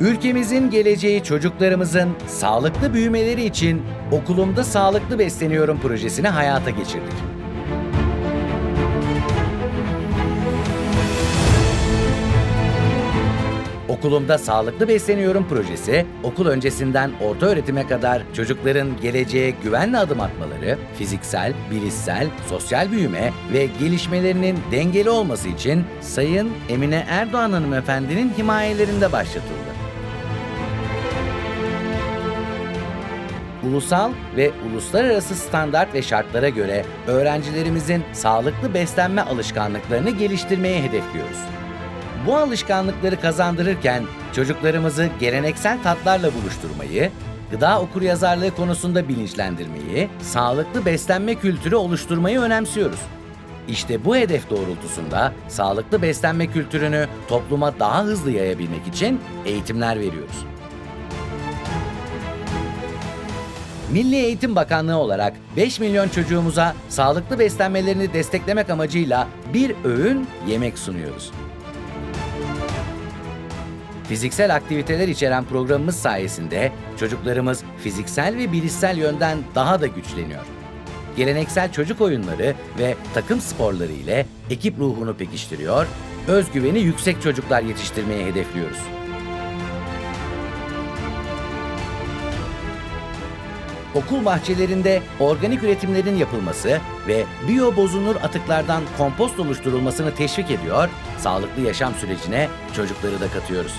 Ülkemizin geleceği çocuklarımızın sağlıklı büyümeleri için Okulumda Sağlıklı Besleniyorum projesini hayata geçirdik. Okulumda Sağlıklı Besleniyorum projesi, okul öncesinden orta öğretime kadar çocukların geleceğe güvenle adım atmaları, fiziksel, bilişsel, sosyal büyüme ve gelişmelerinin dengeli olması için Sayın Emine Erdoğan hanımefendinin himayelerinde başlatıldı. Ulusal ve uluslararası standart ve şartlara göre öğrencilerimizin sağlıklı beslenme alışkanlıklarını geliştirmeye hedefliyoruz. Bu alışkanlıkları kazandırırken çocuklarımızı geleneksel tatlarla buluşturmayı, gıda okuryazarlığı konusunda bilinçlendirmeyi, sağlıklı beslenme kültürü oluşturmayı önemsiyoruz. İşte bu hedef doğrultusunda sağlıklı beslenme kültürünü topluma daha hızlı yayabilmek için eğitimler veriyoruz. Milli Eğitim Bakanlığı olarak 5 milyon çocuğumuza sağlıklı beslenmelerini desteklemek amacıyla bir öğün yemek sunuyoruz. Fiziksel aktiviteler içeren programımız sayesinde çocuklarımız fiziksel ve bilişsel yönden daha da güçleniyor. Geleneksel çocuk oyunları ve takım sporları ile ekip ruhunu pekiştiriyor, özgüveni yüksek çocuklar yetiştirmeyi hedefliyoruz. Okul bahçelerinde organik üretimlerin yapılması ve biyo bozunur atıklardan kompost oluşturulmasını teşvik ediyor, sağlıklı yaşam sürecine çocukları da katıyoruz.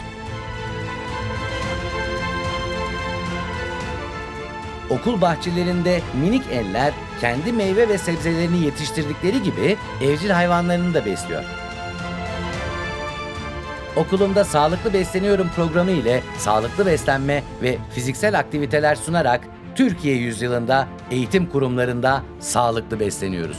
Okul bahçelerinde minik eller kendi meyve ve sebzelerini yetiştirdikleri gibi evcil hayvanlarını da besliyor. Okulumda Sağlıklı Besleniyorum programı ile sağlıklı beslenme ve fiziksel aktiviteler sunarak Türkiye yüzyılında eğitim kurumlarında sağlıklı besleniyoruz.